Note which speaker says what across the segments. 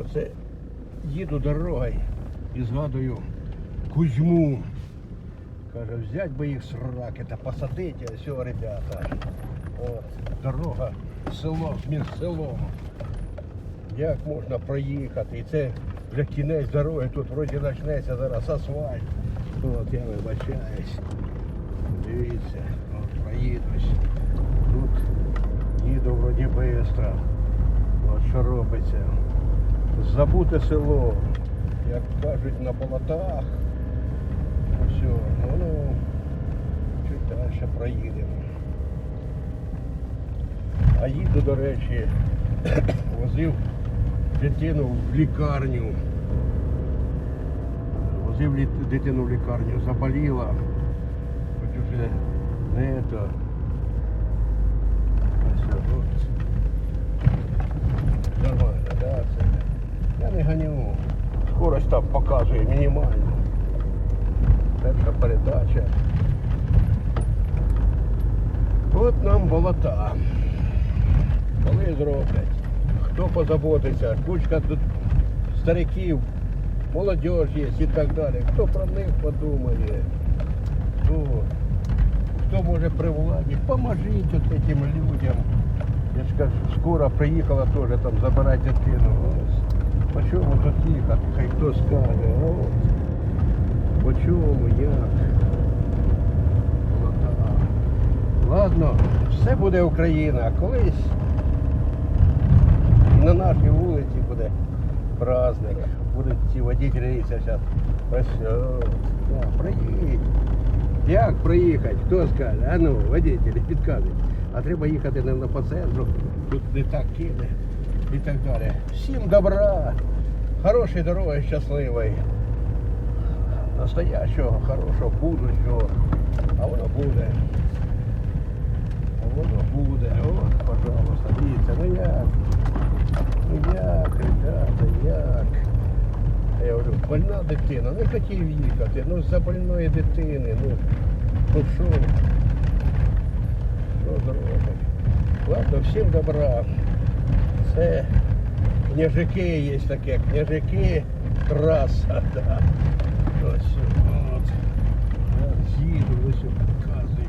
Speaker 1: Оце їду дорогою і згадую Кузьму. Каже, взять би їх сраки та посадити, а все, ребята. От, дорога, село між селом. Як можна проїхати? І це вже кінець дороги, тут вроді почнеться зараз асфальт. От я вибачаюсь. Дивіться, от проїдусь. Тут їду вроді бистро. От що робиться. Забуте село, як кажуть, на болотах. Все, ну, ну чуть далі проїдемо. А їду, до речі, возив дитину в лікарню. Возив лі- дитину в лікарню, заболіла. Хоч уже не то. там показує мінімальну. Перша передача. От нам болота. Коли зроблять? Хто позаботиться? Кучка тут стариків, молодь є і так далі. Хто про них подумає? Хто, хто може при владі? Поможіть от цим людям. Я ж кажу, скоро приїхала теж там забирати дитину. По чому тут? Хай хто скаже. От. По чому, як? Ладно, все буде Україна. Колись і на нашій вулиці буде праздник. Будуть ці водителі зараз. Приїдь. Як проїхати? Хто скаже? А ну, водителі, підказують. А треба їхати не по центру, тут не так кине і так далі. Всім добра, хорошої дороги, щасливої, настоящого, хорошого, будущого. А воно буде. А воно буде. От, пожалуйста, дивіться, ну як? Ну як, ребята, як? А Я говорю, больна дитина, не хотів їхати, ну за больної дитини, ну, ну що? Що зробить? Ладно, всім добра. Це княжики є таке, княжики траса, да. Ось, от. Я їду, ось показую.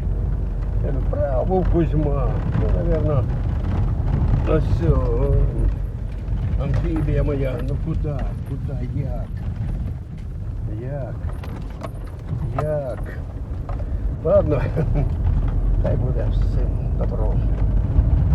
Speaker 1: Я говорю, право був Кузьма. Ну, наверное, ось все. Амфібія моя, ну куди, куди, як? Як? Як? Ладно, хай буде всім добро.